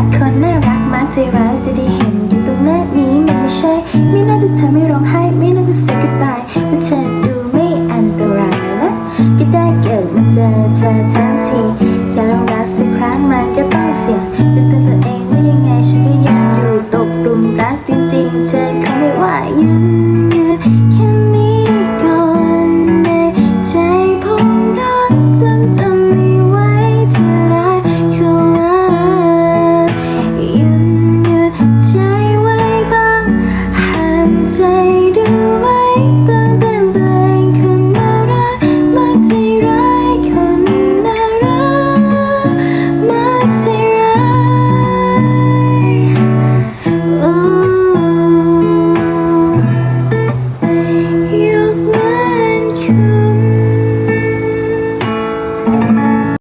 ักคนน่ารักมากใจร้ายจะได้เห็นอยู่ตรงหน้านี้มันไม่ใช่ ไม่น่าจะทำให้ร้องไห้ ไม่น่าจะ say goodbye ว่าเธอดูไม่อันตรายนะก็ได้เกิดมาเจอเธอทั้งทีการลองรักสักครั้งมานก็ต้องเสี่ยงจต่ตัวตัวเองว่ายังไงฉันก็ยังอยู่ตกลุมรักจริงๆ เธอเคงไม่ว่ายัง